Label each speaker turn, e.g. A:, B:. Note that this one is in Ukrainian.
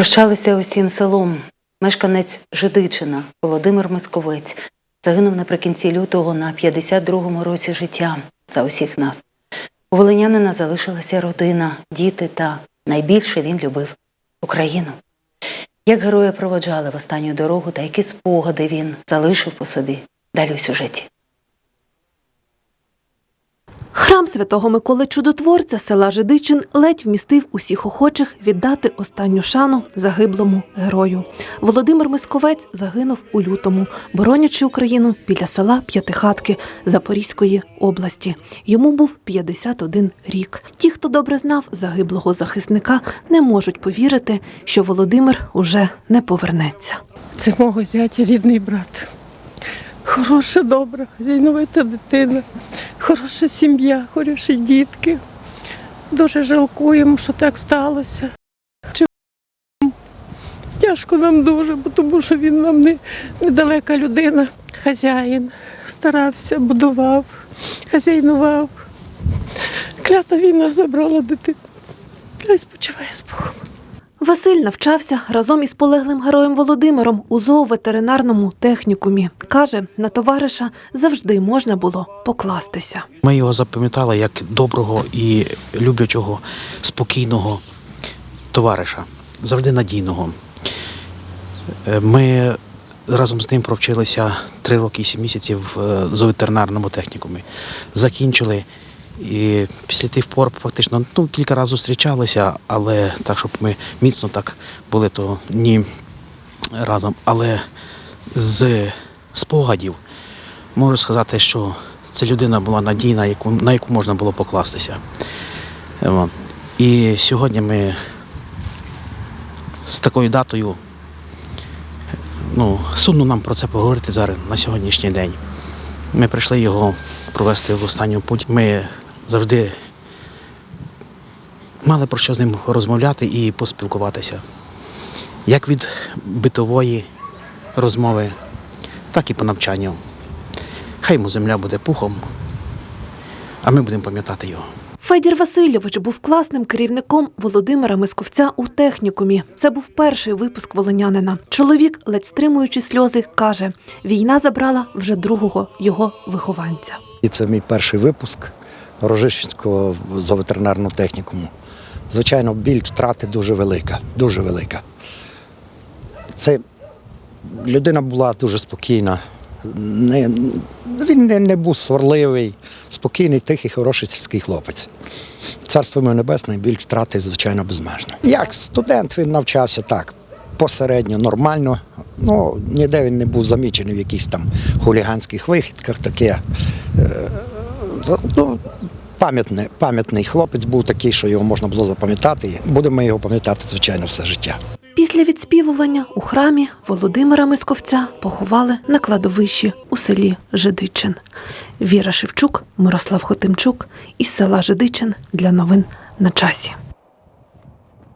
A: Прощалися усім селом. Мешканець Жидичина Володимир Мисковець загинув наприкінці лютого на 52-му році життя за усіх нас. У волинянина залишилася родина, діти та найбільше він любив Україну. Як героя проводжали в останню дорогу та які спогади він залишив по собі далі у сюжеті.
B: Храм святого Миколи Чудотворця села Жидичин ледь вмістив усіх охочих віддати останню шану загиблому герою. Володимир Мисковець загинув у лютому, боронячи Україну біля села П'ятихатки Запорізької області. Йому був 51 рік. Ті, хто добре знав загиблого захисника, не можуть повірити, що Володимир уже не повернеться.
C: Це мого зятя рідний брат. Хороша, добра, хазяйновита дитина, хороша сім'я, хороші дітки. Дуже жалкуємо, що так сталося. Чи Тяжко нам дуже, бо тому що він нам не, недалека людина. Хазяїн старався, будував, хазяйнував. Клята війна забрала дитину. Хай спочиває з Богом.
B: Василь навчався разом із полеглим героєм Володимиром у зооветеринарному технікумі. Каже, на товариша завжди можна було покластися.
D: Ми його запам'ятали як доброго і люблячого, спокійного товариша, завжди надійного. Е, Ми разом з ним провчилися три роки і сім місяців в зооветеринарному технікумі. Закінчили. І після тих пор фактично ну, кілька разів зустрічалися, але так, щоб ми міцно так були, то ні разом. Але з спогадів можу сказати, що ця людина була надійна, яку, на яку можна було покластися. Е. І сьогодні ми з такою датою, ну, сумно нам про це поговорити зараз на сьогоднішній день. Ми прийшли його провести в останню путь. Ми завжди мали про що з ним розмовляти і поспілкуватися. Як від битової розмови, так і по навчанню. Хай йому земля буде пухом, а ми будемо пам'ятати його.
B: Федір Васильович був класним керівником Володимира Мисковця у технікумі. Це був перший випуск волонянина. Чоловік, ледь стримуючи сльози, каже: війна забрала вже другого його вихованця.
E: І це мій перший випуск Рожищенського зооветеринарного технікуму. Звичайно, біль втрати дуже велика, дуже велика. Це людина була дуже спокійна. Не, він не, не був сварливий, спокійний, тихий, хороший сільський хлопець. Царство йому небесне, біль втрати, звичайно, безмежно. Як студент він навчався так, посередньо, нормально. Ну, ніде він не був замічений в якихось там хуліганських вихідках, таке. Ну, пам'ятний, пам'ятний хлопець був такий, що його можна було запам'ятати. Будемо його пам'ятати, звичайно, все життя.
B: Після відспівування у храмі Володимира Мисковця поховали на кладовищі у селі Жидичин. Віра Шевчук, Мирослав Хотимчук із села Жидичин для новин на часі.